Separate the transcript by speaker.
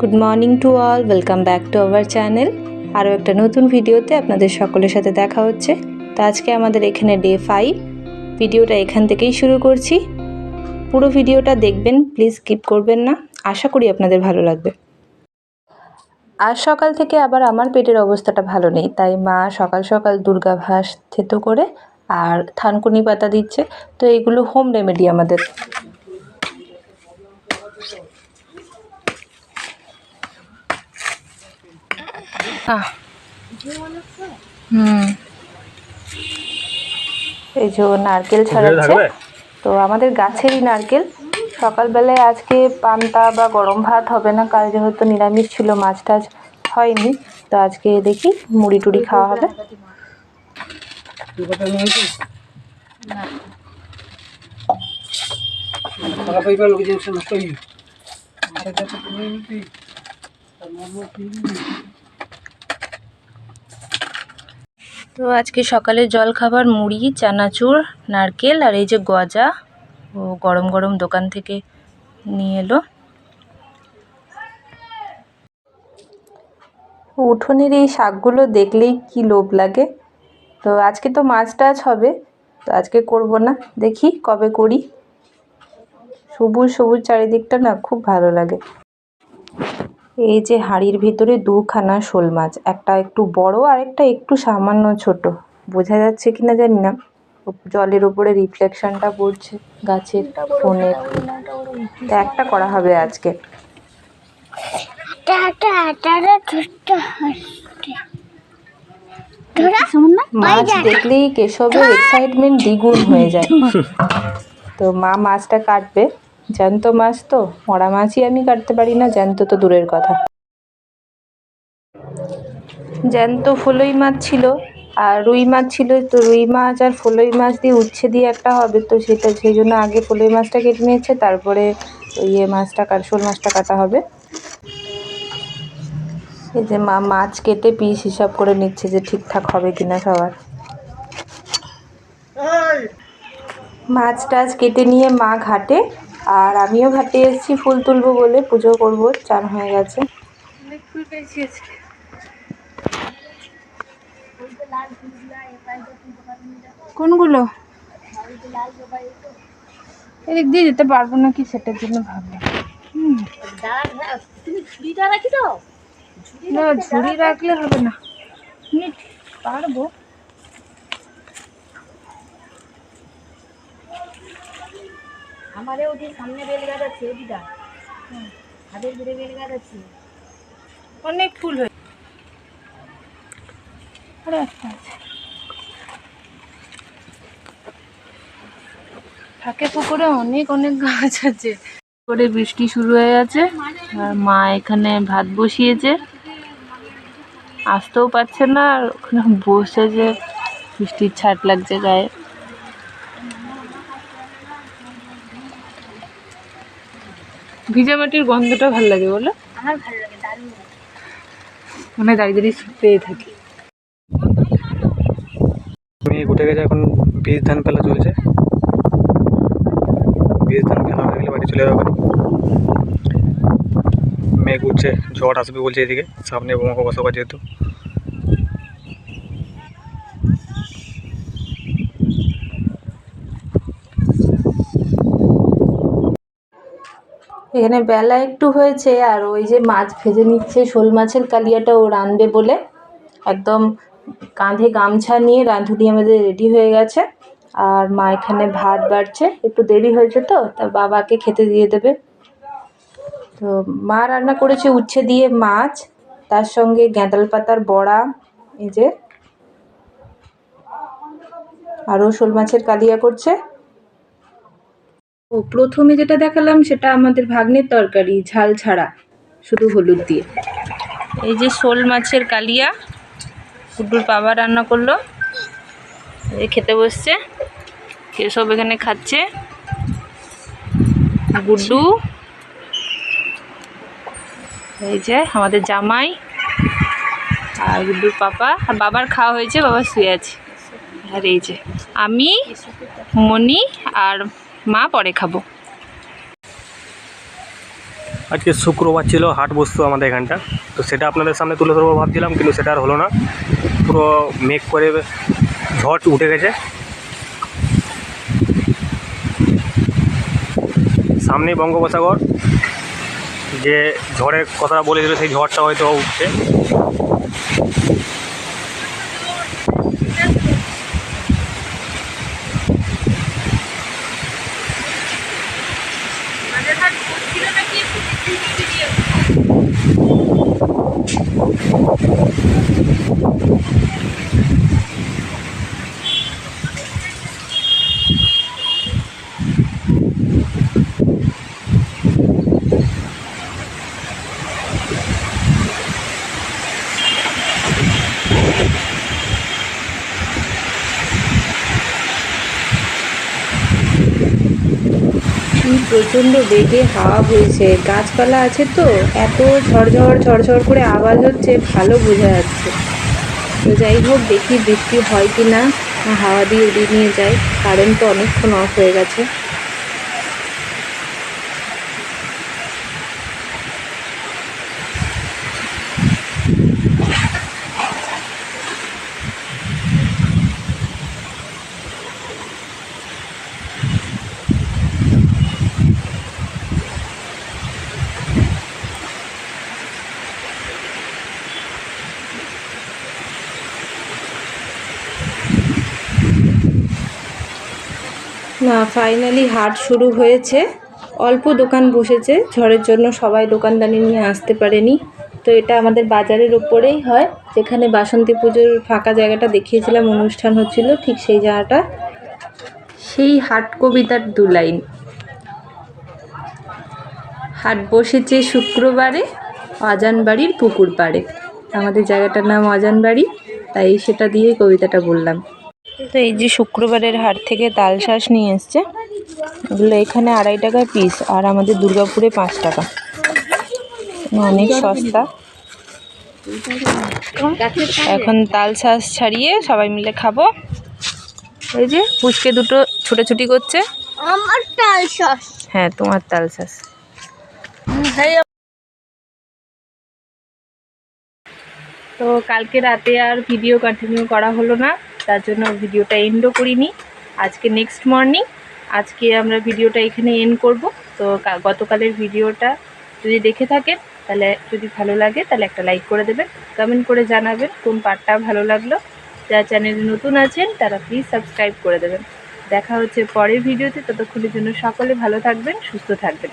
Speaker 1: Good morning to all welcome back to our channel আরও একটা নতুন ভিডিওতে আপনাদের সকলের সাথে দেখা হচ্ছে। তো আজকে আমাদের এখানে ডে ফাইভ ভিডিওটা এখান থেকেই শুরু করছি। পুরো ভিডিওটা দেখবেন প্লিজ স্কিপ করবেন না। আশা করি আপনাদের ভালো লাগবে। আজ সকাল থেকে আবার আমার পেটের অবস্থাটা ভালো নেই, তাই মা সকাল সকাল দুর্গাভাস থেতো করে আর থানকুনি পাতা দিচ্ছে। তো এইগুলো হোম রেমেডি আমাদের। হুম। এই যে নারকেল ছাড়াচ্ছে। তো আমাদের গাছেরই নারকেল। সকালবেলায় আজকে পান্তা বা গরম ভাত হবে না কাল যেহেতু নিরামিষ ছিল মাছ টাছ হয়নি তো আজকে দেখি মুড়ি টুড়ি খাওয়া হবে। তো আজকে সকালে জল খাবার মুড়ি, চানাচুর, নারকেল আর এই যে গজা ও গরম গরম দোকান থেকে নিয়ে এলো। উঠোনের এই শাকগুলো দেখলেই কি লোভ লাগে। তো আজকে তো মাছ টাছ হবে, তো আজকে করব না। দেখি কবে করি। সবুজ সবুজ চারিদিকটা না খুব ভালো লাগে। এই যে হাঁড়ির ভিতরে দুখানা শোল মাছ একটা একটু বড় আর একটা একটু সামান্য ছোট। বোঝা যাচ্ছে কিনা জানি না। জলের উপরে রিফ্লেকশনটা পড়ছে গাছের ফোনের তো একটা করা হবে আজকে। মাছ দেখলেই কেশবের এক্সাইটমেন্ট দ্বিগুণ হয়ে যায়। তো মা মাছটা কাটবে। জ্যান্ত মাছ তো মরা মাছই আমি কাটতে পারি না জ্যান্ত তো দূরের কথা। জ্যান্ত ফলই মাছ ছিল আর রুই মাছ ছিল তো রুই মাছ আর ফলই মাছ দিয়ে উচ্ছে দিয়ে একটা হবে তো সেটা সেই জন্য আগে ফলই মাছটা কেটে নিয়েছে তারপরে ইয়ে মাছটা কাট শোল মাছটা কাটা হবে। এই যে মা মাছ কেটে পিস হিসাব করে নিচ্ছে যে ঠিকঠাক হবে কিনা সবার। মাছ টাছ কেটে নিয়ে মা ঘাটে আর আমিও ঘাটে এসেছি ফুল তুলবো বলে পুজো করব চান হয়ে গেছে। ফুল পেয়েছি আজকে। কোনগুলো? এদিক দিয়ে যেতে পারব না কি সেটার জন্য ভাবলাম। না ঝুড়ি রাখলে হবে না। হুম, পারব।
Speaker 2: আমারে ওদিকে সামনে বেল গাছ আছে ওদিটা হাতের দূরে বেল গাছ আছে।
Speaker 1: অনেক ফুল হয়ে আরে থাকে পুকুরে অনেক অনেক গাছ আছে। করে বৃষ্টি শুরু হয়ে গেছে আর মা এখানে ভাত বসিয়েছে। আসতেও পারছে না আর ওখানে বসে যে বৃষ্টির ছাট লাগছে গায়ে। ভিজা মাটির গন্ধটা ভালো লাগে বলো?
Speaker 2: আমার ভালো লাগে দারুণ
Speaker 1: মানে দাঁড়িয়ে দাঁড়িয়ে পেয়ে থাকি।
Speaker 3: উঠে গেছে এখন বীজ ধান ফেলা চলছে। বীজ ধান ফেলা হয়ে গেলে বাড়ি চলে যাবে বাড়ি মেঘ উঠছে ঝড় আসবে বলছে এদিকে সামনে বোমাকে বসবাস যেহেতু।
Speaker 1: এখানে বেলা একটু হয়েছে আর ওই যে মাছ ভেজে নিচ্ছে, শোল মাছের কালিয়াটা ও রাঁধবে বলে। একদম কাঁধে গামছা নিয়ে রাঁধুনি আমাদের রেডি হয়ে গেছে। আর মা এখানে ভাত বাড়ছে, একটু দেরি হয়েছে তো, তা বাবাকে খেতে দিয়ে দেবে। তো মা রান্না করেছে উচ্ছে দিয়ে মাছ, তার সঙ্গে গ্যাঁদাল পাতার বড়া, এই যে। আরও শোল মাছের কালিয়া করছে। ও প্রথমে যেটা দেখালাম সেটা আমাদের ভাগ্নের তরকারি, ঝাল ছাড়া, শুধু হলুদ দিয়ে। এই যে শোল মাছের কালিয়া গুড্ডুর বাবা রান্না করল। এই খেতে বসছে কেশব এখানে খাচ্ছে? গুড্ডু। এই যে আমাদের জামাই আর গুড্ডুর পাপা। আর বাবার খাওয়া হয়েছে, বাবা শুয়ে আছে। আর এই যে আমি মনি আর মা পরে খাব।
Speaker 3: আজকে শুক্রবার ছিল হাট বসতো আমাদের এখানটা। তো সেটা আপনাদের সামনে তুলে ধরবো ভাবছিলাম, কিন্তু সেটা আর হলো না। পুরো মেঘ করে ঝড় উঠে গেছে। সামনেই বঙ্গোপসাগর, যে ঝড়ের কথা বলেছিল সেই ঝড়টা হয়তো উঠছে।
Speaker 1: কি প্রচণ্ড বেগে হাওয়া বইছে। গাছপালা আছে তো? এত ঝড়ঝড় ঝড়ঝড় করে আওয়াজ হচ্ছে, ভালো বোঝা যাচ্ছে। তো যাই হোক, দেখি বৃষ্টি হয় কি না হাওয়া দিয়ে উড়িয়ে নিয়ে যায় কারেন্ট তো অনেকক্ষণ অফ হয়ে গেছে। না ফাইনালি হাট শুরু হয়েছে। অল্প দোকান বসেছে। ঝড়ের জন্য সবাই দোকানদানি নিয়ে আসতে পারেনি। তো এটা আমাদের বাজারের ওপরেই হয়। যেখানে বাসন্তী পুজোর ফাঁকা জায়গাটা দেখিয়েছিলাম, অনুষ্ঠান হচ্ছিল ঠিক সেই জায়গাটা। সেই হাট কবিতার দু লাইন। হাট বসেছে শুক্রবারে অজান বাড়ির পুকুর পাড়ে। আমাদের জায়গাটার নাম অজান বাড়ি তাই সেটা দিয়েই কবিতাটা বললাম। তো এই যে শুক্রবারের হাট থেকে তাল শাঁস নিয়ে এসছে। এগুলো এখানে আড়াই টাকা পিস আর আমাদের দুর্গাপুরে পাঁচ টাকা। অনেক সস্তা। এখন তাল শাঁস ছাড়িয়ে সবাই মিলে খাব। এই যে পুচকে দুটো ছোটাছুটি করছে।
Speaker 2: আমার তাল সস
Speaker 1: হ্যাঁ তোমার তাল শাঁস। তো কালকে রাতে আর ভিডিও কন্টিনিউ করা হলো না। তার জন্য ভিডিওটা এন্ডও করিনি। আজকে নেক্সট মর্নিং আজকে আমরা ভিডিওটা এখানে এন্ড করব। তো গতকালের ভিডিওটা যদি দেখে থাকেন, তাহলে যদি ভালো লাগে, তাহলে একটা লাইক করে দেবেন কমেন্ট করে জানাবেন কোন পার্টটা ভালো লাগল। যারা চ্যানেলে নতুন আছেন, তারা প্লিজ সাবস্ক্রাইব করে দেবেন। দেখা হচ্ছে পরের ভিডিওতে, ততক্ষণের জন্য সকলে ভালো থাকবেন, সুস্থ থাকবেন।